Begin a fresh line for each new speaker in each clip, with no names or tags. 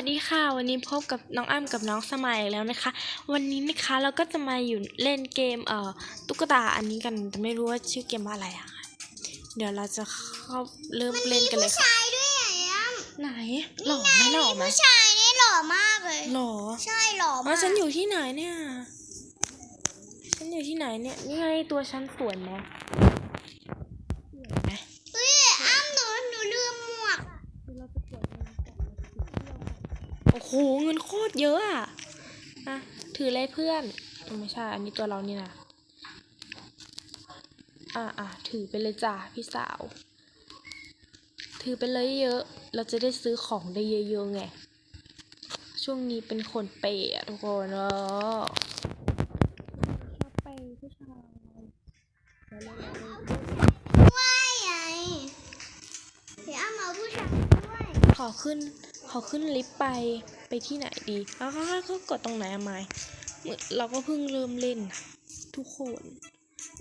วัสดีค่ะ วันนี้พบกับน้องอ้ำกับน้องสมัยอีกแล้วนะคะ วันนี้นะคะเราก็จะมาอยู่เล่นเกมเอ่อตุ๊กตาอันนี้กันแต่ไม่รู้ว่าชื่อเกมว่าอะไรอะค่ะเดี๋ยวเราจะเข้าเริ่มเล่นกันเลยค่ะ
ชายด้วยไงอ้ำ
ไหนหล่อไหมหล่อไหม
ผู้ชายนี่หล่อมากเลย
หล่อ
ใช่หล่อ
อ๋อ
มาก
ฉันอยู่ที่ไหนเนี่ย ฉันอยู่ที่ไหนเนี่ยนี่ไงตัวฉันสวยไหมสวยไหม
เฮ้ยอ้ำหนูหนูลืมหมวก
เราจะกดเงินก่อนโอ้โหเงินโคตรเยอะอะอะถือเลยเพื่อน ไม่ใช่ อันนี้ตัวเรานี่นะอะอะถือไปเลยจ้าพี่สาว ถือไปเลยเยอะ เราจะได้ซื้อของได้เยอะๆไง ช่วงนี้เป็นคนเปย์อะทุกคนเนาะชอบเปย์ผู้ชายแล้วเล่นแล้วเล่น
ว่ายไงเดี๋ยวอ้ำเอาผู้ชายด้วย
ขอขึ้น ขอขึ้นลิฟต์ไปไปที่ไหนดีอ้าวเขากดตรงไหนอะไมายเหมือนเราก็เพิ่งเริ่มเล่นนะทุกคน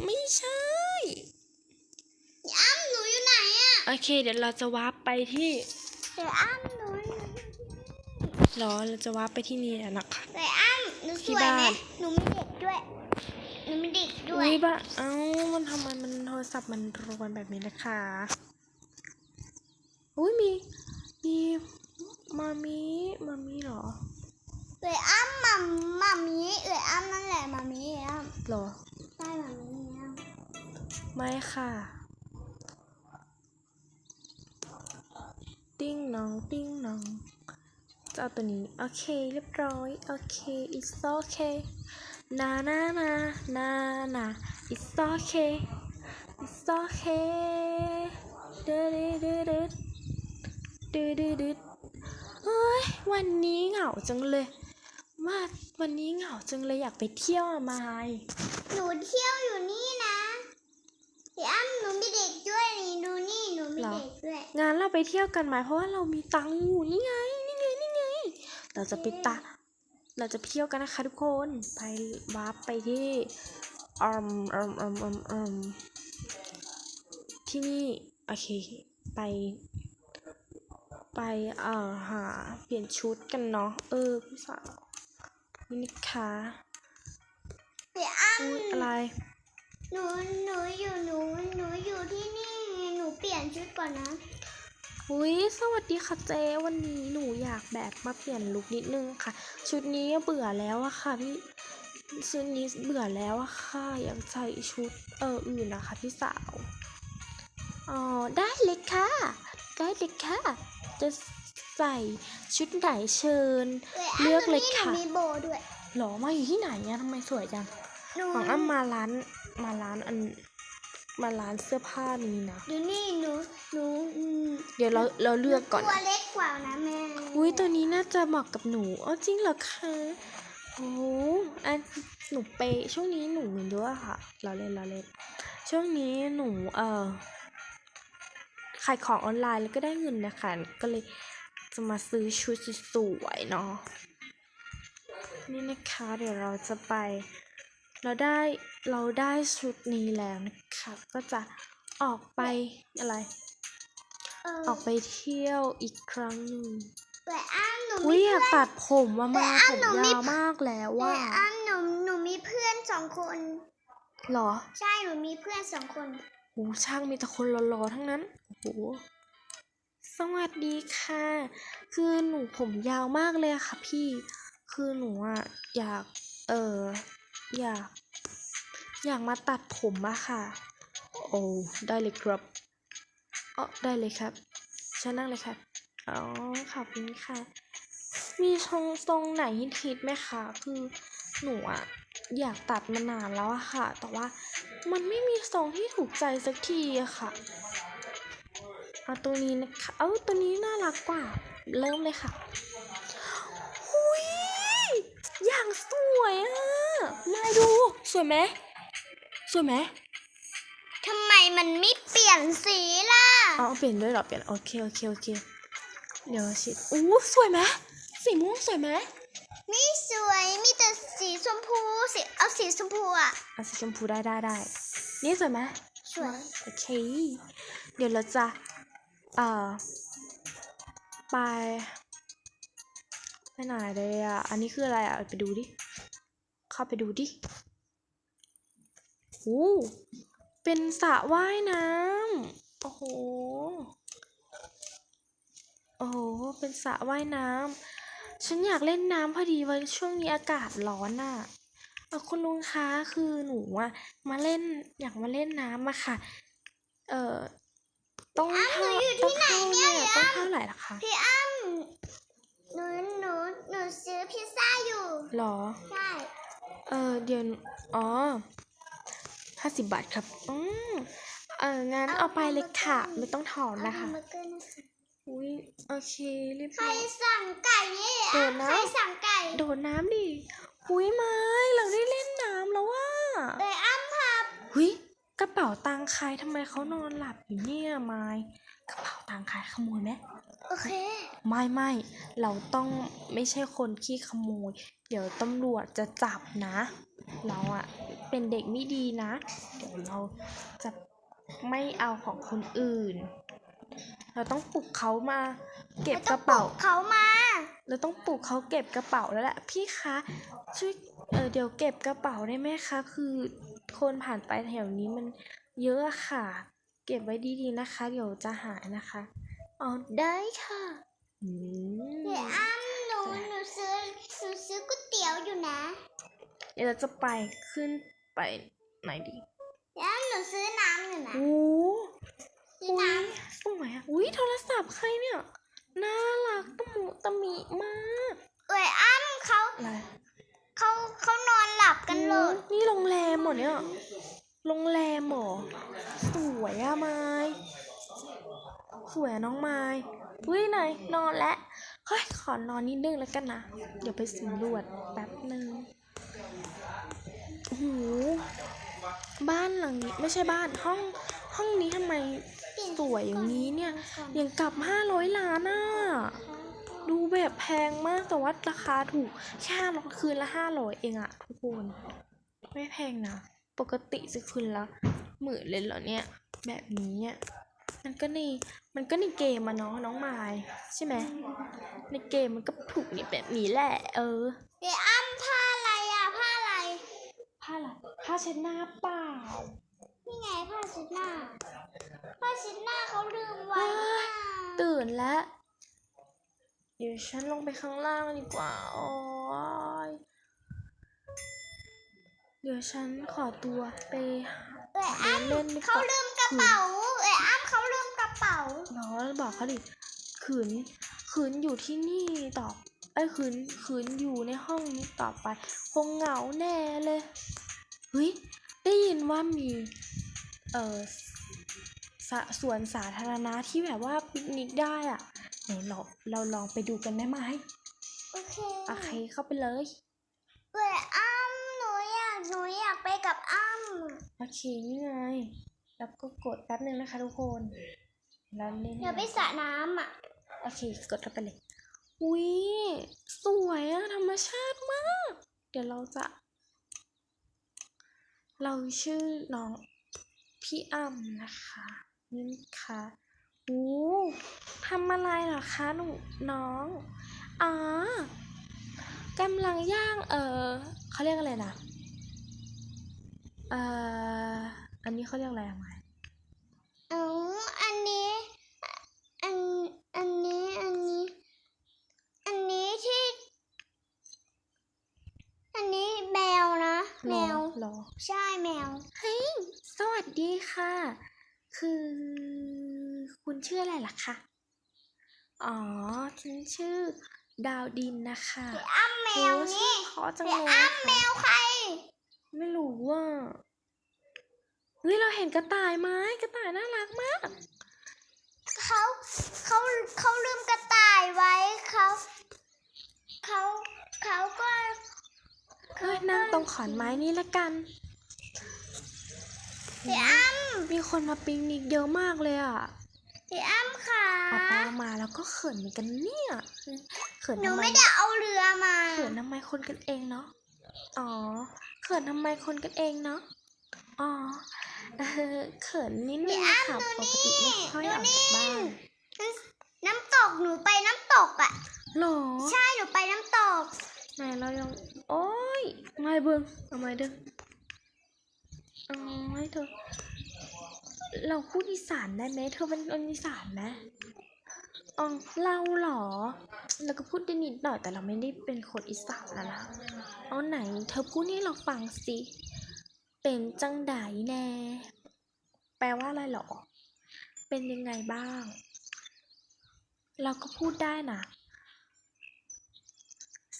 ไม่ใช่
เดี๋ยวอ้ำหนูอยู่ไหนอะ
โอเค เดี๋ยวเราจะวาร์ปไปที่
เดี๋ยวอ้ำหนูอยู่ที่นี่
หรอเราจะวาร์ปไปที่นี่แล้วนะคะ
เดี๋ยวอ้ำหนูส
ที่
วย
บ้า
ไหม
น
หนูมีเด็กด้วยหนูมีเด็กด้วย
อุ้ยบ้าเอ้ามันทำไมมันโทรศัพท์มันรวนแบบนี้นะคะอุ้ยมีมี มามีมามีเหรอ
เดี๋ยวอ้ำมัมมัมมี่เดี๋ยวอ้ำนั่นแหละมัมมี่อ้ำ
หรอ
ใช่มัมมี่อ้ำ
ไม่ค่ะ ติ้งน้องติ้งน้องจะเอาตัวนี้โอเคเรียบร้อยโอเค it's okay นานานานานา it's okay it's okay ดืดดืดดืดดืดดืดดืดเฮ้ยวันนี้เหงาจังเลยว่าวันนี้เหงาจังเลยอยากไปเที่ยวอะมาย
หนูเที่ยวอยู่นี่นะเดี๋ยวอ้ำหนูมีเด็กด้วยนี่ดูนี่หนูมีเด็กด้วย
งานเราไปเที่ยวกันไหมเพราะว่าเรามีตังค์อยู่นี่ไงนี่ไงนี่ไงเราจะไปตะเราจะไปเที่ยวกันนะคะทุกคนไปวาร์ปไปที่อืมอืมอืมอืมอืมที่นี่โอเคไป ไปเอ่อหาเปลี่ยนชุดกันเนาะเออพี่สาวนี่นะคะ
เดี๋ยวอ้ำ
อุ้ยอะไร
หนูหนูอยู่หนูหนูอยู่ที่นี่หนูเปลี่ยนชุดก่อนนะ
อุ้ยสวัสดีค่ะเจวันนี้หนูอยากแบบมาเปลี่ยนลุคนิดนึงค่ะ ชุดนี้เบื่อแล้วอะค่ะพี่ชุดนี้เบื่อแล้วอะค่ะอยากใส่ชุดเอออื่นนะคะพี่สาวอ๋อได้เลยค่ะ ได้เลยค่ะ จะใส่ชุดไหนเชิญ เลือกเลยค่ะ
หนูมีโบด้วย
หรอมาอยู่ที่ไหนเนี่ยทำไมสวยจัง
หนู
ของอ้ำมาร้านมาร้านอันมาร้านเสื้อผ้านี้นะ
ดูนี่หนูหนูอืม
เดี๋ยวเราเราเลือกก่อน
ตัวเล็กกว่านะแม่
อุ้ยตัวนี้น่าจะเหมาะกับหนูอ๋อจริงเหรอคะโอ้อันหนูไปช่วงนี้หนูมีด้วยค่ะ เราเล่นเราเล่นช่วงนี้หนูเอ่อ ขายของออนไลน์แล้วก็ได้เงินนะคะ ก็เลยจะมาซื้อชุดสวยๆเนาะนี่นะคะเดี๋ยวเราจะไป เราได้เราได้ชุดนี้แล้วนะคะ ก็จะออกไปอะไร
เออ
ออกไปเที่ยวอีกครั้งหนึ่ง
แต่อ้ำหนู
อุ้ย
มี
อยาก
เพื่อน
ตัดผมมามา
แต่อ้ำ
ผม
หนูมี
ยาวมากแล้ว
แต่
ว่า
อ้ำหนูหนูมีเพื่อนสองคน
หรอ
ใช่หนูมีเพื่อนสองคน
โหช่างมีแต่คนหล่อๆทั้งนั้น โอ้โหสวัสดีค่ะ คือหนูผมยาวมากเลยอะค่ะพี่ คือหนูอะอยาก เอออยาก อยากมาตัดผมอะค่ะ โอ้ได้เลยครับอ๋อได้เลยครับฉันนั่งเลยครับอ๋อ ขอบคุณค่ะ มีทรงทรงไหนฮิตไหมคะ คือหนูอะอยากตัดมานานแล้วอะค่ะ แต่ว่า มันไม่มีทรงที่ถูกใจสักทีอะค่ะ เอาตัวนี้นะคะ เอ้าตัวนี้น่ารักกว่า เริ่มเลยค่ะหุยอย่างสวยอะนายดู สวยไหม สวยไหม
ทำไมมันไม่เปลี่ยนสีล่ะ
อ๋อ เปลี่ยนด้วยเหรอ เปลี่ยน โอเค โอเค โอเค เดี๋ยวชิดอู้สวยไหมสีม่วงสวยไหม
ไม่สวยมีแต่สีชมพูสีเอาสีชมพูอะ
เอาสีชมพูได้ได้ได้ นี่สวยไหม
สวย
โอเค เดี๋ยวเราจะ เอ่อ ไป ไปไหนเลยอะ อันนี้คืออะไรอะ ไปดูดิ เข้าไปดูดิโอ้เป็นสระว่ายน้ำ โอ้โห โอ้โห เป็นสระว่ายน้ำ ฉันอยากเล่นน้ำพอดีวันช่วงนี้อากาศร้อนน่ะเออคุณลุงคะคือหนูอะมาเล่นอยากมาเล่นน้ำอะค่ะ เอ่อต้อง
อ้าวหนู
เท่า
อยู่
ต้อ
ที่
ง
ไหน
เท่า
เนี่
เนี่ยย
พี่
ต้อง
อ้ำ
เท่าไหร่ล่ะคะ
พี่อ้ำหนูหนูหนูซื้อพิซซ่าอยู่
หรอ
ใช่
เออเดี๋ยวอ๋อห้าสิบบาทครับ อืมเอองั้นเอาไปเลยค่ะ ไม่ต้องถอน
เอา
นะคะ
แฮมเบอร์เกอร์นะคะ
อุ้ยโอเคเรียบ
ใคร
ร้อย
สั่งไก่นี่
โด
อะ
ดน้ำ
ใครสั่งไก่
โดดน้ำดิหุยไม้เราได้เล่นน้ำแล้วว่า
เอ้ยอ้ำครับ
หุยกระเป๋าตังค์ใครทำไมเขานอนหลับอยู่เนี่ยไม้กระเป๋าตังค์ใครขโมยไหม
โอเค
ไม่ไม่เราต้องไม่ใช่คนขี้ขโมย เดี๋ยวตำรวจจะจับนะ เราอะเป็นเด็กไม่ดีนะ เดี๋ยวเราจะไม่เอาของคนอื่น เราต้องปลุกเขามา เก็บกระเป๋า
เขามา
เราต้องปลุกเขาเก็บกระเป๋าแล้วแหละพี่คะช่วยเออเดี๋ยวเก็บกระเป๋าได้ไหมคะคือคนผ่านไปแถวนี้มันเยอะอะค่ะ เก็บไว้ดีๆนะคะ เดี๋ยวจะหายนะคะอ๋อได้ค่ะอืม
เดี๋ยวอ้ำหนูหนูซื้อหนูซื้อก๋วยเตี๋ยวอยู่นะ
เดี๋ยวเราจะไปขึ้นไปไหนดี
เดี๋ยวอ้ำหนูซื้อน้ำอยู่นะ
โอ้
ซื้อ
อุ้
น้
ยสวยอะอุ้ยโทรศัพท์ใครเนี่ย น่ารักตะหมูตะหมิมากำ
เอ้ยอ้ำเขา
อะไร
เขาเขานอนหลับกันเลย
โอ้นี่โรงแรมเหรอเนี่ย โรงแรมเหรอ สวยอะไม้สวยอะน้องไม้อุ้ยไหนนอนแล้ว เฮ้ย ขอนอนนิดนึงแล้วกันนะ เดี๋ยวไปสำรวจแป๊บนึงโอ้โหบ้านหลังนี้ไม่ใช่บ้านห้องห้องนี้ทำไม สวยอย่างนี้เนี่ยอย่างกับห้าร้อยล้านอะดูแบบแพงมากแต่ว่าราคาถูกแค่คืนละห้าร้อยเองอะทุกคน ไม่แพงนะ ปกติจะคืนละหมื่นเลยเหรอเนี่ย แบบนี้เนี่ยมันก็ในมันก็ในเกมอะเนาะน้องไม้ใช่ไหมในเกมมันก็ถูกนี่แบบนี้แหละ เออ
เดี๋ยวอ้ำผ้าอะไรอะผ้าอะไร
ผ้าอะไรผ้าเช็ดหน้าเปล่า
นี่ไงผ้าเช็ดหน้าผ้าเช็ดหน้าเขาลืมไว้นี่นะ
ตื่นแล้ว เดี๋ยวฉันลงไปข้างล่างดีกว่า โอ้ยเดี๋ยวฉันขอตัวไป
เอ้ย
เดินเล่นดีก
เขา
ว่า
ลืมกระเป๋า เอ้ยอ้ำเขาลืมกระเป๋า
เนาะบอกเขาดิขืนขืนอยู่ที่นี่ต่อไอ้ยขืนขืนอยู่ในห้องนี้ต่อไป คงเหงาแน่เลยเฮ้ย ได้ยินว่ามี เออสะสวนสาธารณะที่แบบว่าปิกนิกได้อะไหนเราเราลองไปดูกันได้ไหม
โอเค
โอเคเข้าไปเลย
เอ้ยอ้ำหนูอยากหนูอยากไปกับอ้ำ
โอเคนี่ไงแล้วก็กดแป๊บนึงนะคะทุกคนแล้วเล่น
เดี๋ยวไปสระน้ำอะ
โอเคกดเข้าไปเลยอุ้ยสวยอะธรรมชาติมาก เดี๋ยวเราจะ เราชื่อน้องพี่อ้ำนะคะนี่ค่ะโอ้ทำอะไรเหรอคะหนูน้อง อ๋อกำลังย่าง เออเขาเรียกอะไรนะเอ่ออันนี้เขาเรียกอะไรอะไม
อ๋ออันนี้ อัน อันนี้ อันนี้ อันนี้ที่ อันนี้แมวนะ แมว
หรอ
ใช่แมว
เฮ้ย สวัสดีค่ะ คือคุณชื่ออะไรล่ะคะ อ๋อ ฉันชื่อดาวดินนะคะ
อ้ำแมว
โอ้ชื่
นี่
อเพราะจัง
เดี๋
เลย
วยอ้ำแม
ค่ะ
วใคร
ไม่รู้ว่าเฮ้ยเราเห็นกระต่ายไหมกระต่ายน่ารักมาก
เขาเขาเขาลืมกระต่ายไว้เขาเขาเขาก็
เฮ้ย นั่งต รงขอนไม้นี้ละกัน
เดี๋ยวอ้ำ
มีคนมาปิกนิกเยอะมากเลยอะ
เดี๋ยวอ้ำค่ะ
เอาไปเอามาแล้วก็เขินเหมือนกันเนี่ยเขิน
หนู
ทำไม
ไม่ได้เอาเรือมา
เขินทำไมคนกันเองเนาะอ๋อเขินทำไมคนกันเองเนาะอ๋อเออเขินนิดนึงค่ะปกติไม่ค่อยออกจากบ้าน
น้ำตกหนูไปน้ำตกอะ
หรอ
ใช่หนูไปน้ำตก
ไหนเรายัง โอ้ยไม่เบิ่งเอาไม่เด้อเอาให้เธอ เราพูดอีสานได้ไหมเธอเป็นคนอีสานไหมอ๋อเราเหรอเราก็พูดได้นิดหน่อยแต่เราไม่ได้เป็นคนอีสานนะนะเอาไหน เธอพูดให้เราฟังสิ เป็นจังไดแน่ แปลว่าอะไรเหรอ เป็นยังไงบ้าง เราก็พูดได้นะ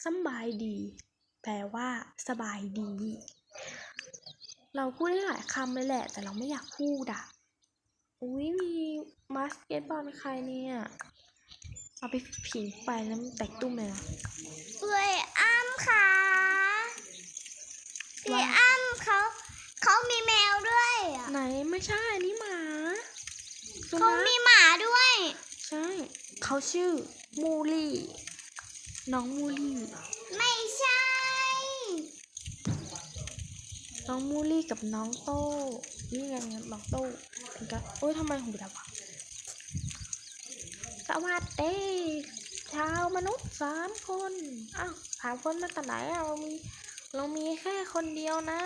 สำบายดี แปลว่า สบายดี เราพูดได้หลายคำเลยแหละ แต่เราไม่อยากพูดอะ อุ้ยมีมาสเกตบอลใครเนี่ย เอาไปผิงไฟแล้วมันแตกตุ้มเลยนะ
เอ้ยอ้ำค่ะพี่
ว่า
อ้ำเขาเขามีแมวด้วยอะ
ไหนไม่ใช่อันนี่หมาสุ
เขา
นัข
มีหมาด้วย
ใช่ เขาชื่อมูลี่ น้องมูลี่
ไม่ใช่
น้องมูลี่กับน้องโต้นี่ไงน้องโต้เป็นกันโอ้ยทำไมหูดับวะสวัสดีชาวมนุษย์สามคนอ้าวสามคนมาแต่ไหนอะเรามีเรามีแค่คนเดียวนะ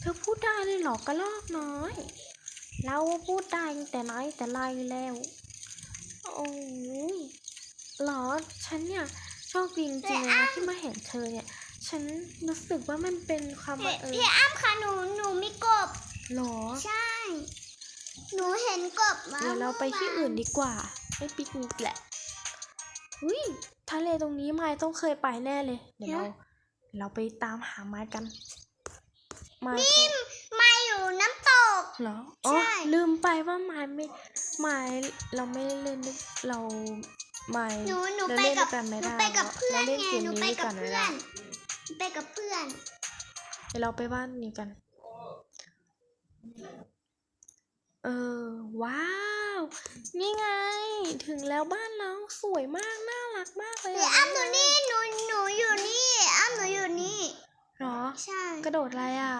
เธอพูดได้เลยหรอกระลอกน้อย เราพูดได้แต่ไหนแต่ไรแล้ว โอ้ย หรอ ฉันเนี่ยโชคดีจริงๆเลยนะที่มาเห็นเธอเนี่ย ฉันรู้สึกว่ามันเป็นความบั
พี่
งเอิ
พี่
ญ
อ้ำค่ะหนูหนูมีกบ
หรอ
ใช่ หนูเห็นกบมา
เดี๋ยวเราไปที่อื่นดีกว่าไม่ปิกนิกแหละอุ้ยทะเลตรงนี้ไม้ต้องเคยไปแน่เลย เดี๋ยวเราเราไปตามหาไม้กันไม้เขา
มาอยู่น้ำตก
เหรออ๋อ
ใช่
ลืมไปว่าไม้ไม่ไม้เราไม่ได้เล่นด้วยเรา ไม้
หนูหนู
เรา
ไป
เล่น
กั
ด้
บ
วยกันไม่
หนู
ได้
ไปกับเพื่อน
เราเล่น
ไง
เกม
หนู
นี้
ไป
ด้วย
กั
กับนไม่
เพื่อ
ได้
นไปกับเพื่อน
เดี๋ยวเราไปบ้านนี้กัน เออ ว้าว นี่ไง ถึงแล้วบ้านเราสวยมาก น่ารักมากเลย
พี่
อะ
อ้ำหนูนี่หนูหนูอยู่นี่อ้ำหนูอยู่นี่
เหรอ
ใช่
กระโดดอะไรอะ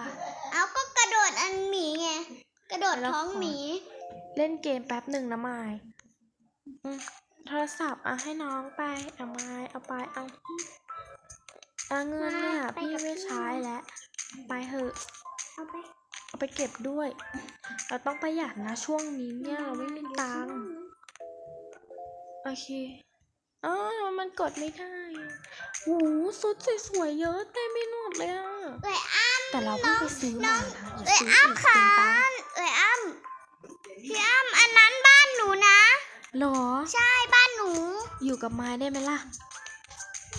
เอาก็กระโดดอันหมีไง กระโดด
แล้ว
ท้อง
ขอ
หมี
เล่นเกมแป๊บหนึ่งนะมายอืม โทรศัพท์อะให้น้องไปเอามายเอาไปเอาเอาเงินเนี่ย
ไป
พี่
กับ
ไม่
เพื่อน
ใช้แล้วไปเถอะ
เอาไป
เอาไปเก็บด้วย เราต้องประหยัดนะช่วงนี้เนี่ยเราไม่มีตังค์โอเคอ๋อมันกดไม่ได้โอ้โหสุดสวยๆเยอะเต็มไปหมดเลยอะ
เอ้ยอ้ำ
แต่เราเพิ่งไปซื้อมานะอย่า
เอ้ย
ซื้อ
อ้ำ
อีก
ขา
เกินตังค์
เอ้ยอ้ำพี่อ้ำอันนั้นบ้านหนูนะ
หรอ
ใช่บ้านหนู
อยู่กับไม้ได้ไหมล่ะ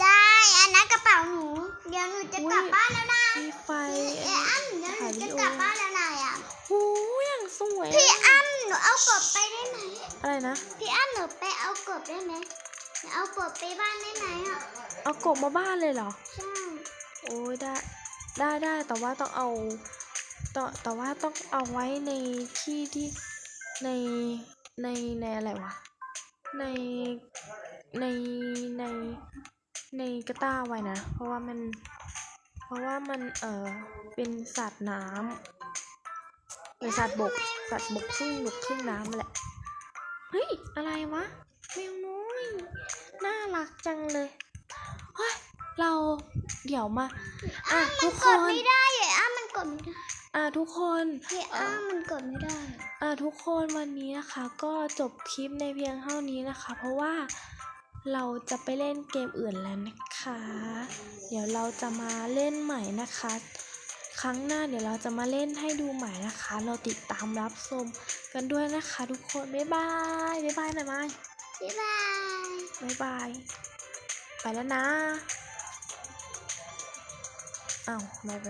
ได้อันนั้นกระเป๋าหนู เดี๋ยวหนูจะ
อุ๊ย
กลับบ้านแล้วนะ
มีไฟ
เอ้ยอ้ำเดี๋ยวหนูจะกลับบ้านแล้วนะอะ
โอ้ยอย่างสวย
พี่
อะ
อ้ำหนูเอากบไปได้ไหม
อะไรนะ
พี่อ้ำหนูไปเอากบได้ไหมหนูเอากบไปบ้านได้ไหมอะ
เอากบมาบ้านเลยเหรอ
ใช่
โอ้ยได้ได้ได้แต่ว่าต้องเอาแต่แต่ว่าต้องเอาไว้ในที่ที่ในในในอะไรวะใน ในในในกระต้าไว้นะ เพราะว่ามัน เพราะว่ามันเออเป็นสัตว์น้ำเป็นสัตว์บก สัตว์บกครึ่งบกครึ่งน้ำแหละ เฮ้ย อะไรวะแมวน้อย น่ารักจังเลยเฮ้ยเราเดี๋ยวมา อะทุกค
กด
น
ไม่ได้เอ้ยอ้ำมันกดไม่ได้
อะทุกคน
พี่อ้ำมันกดไม่ได้
อะทุกคนวันนี้นะคะก็จบคลิปในเพียงเท่านี้นะคะ เพราะว่า เราจะไปเล่นเกมอื่นแล้วนะคะ เดี๋ยวเราจะมาเล่นใหม่นะคะ ครั้งหน้าเดี๋ยวเราจะมาเล่นให้ดูใหม่นะคะ เราติดตามรับชมกันด้วยนะคะ ทุกคน บ๊ายบาย บ๊ายบายหน่อยไหม
บ๊ายบาย
บ๊ายบาย ไปแล้วนะ อ้าวไม่ไป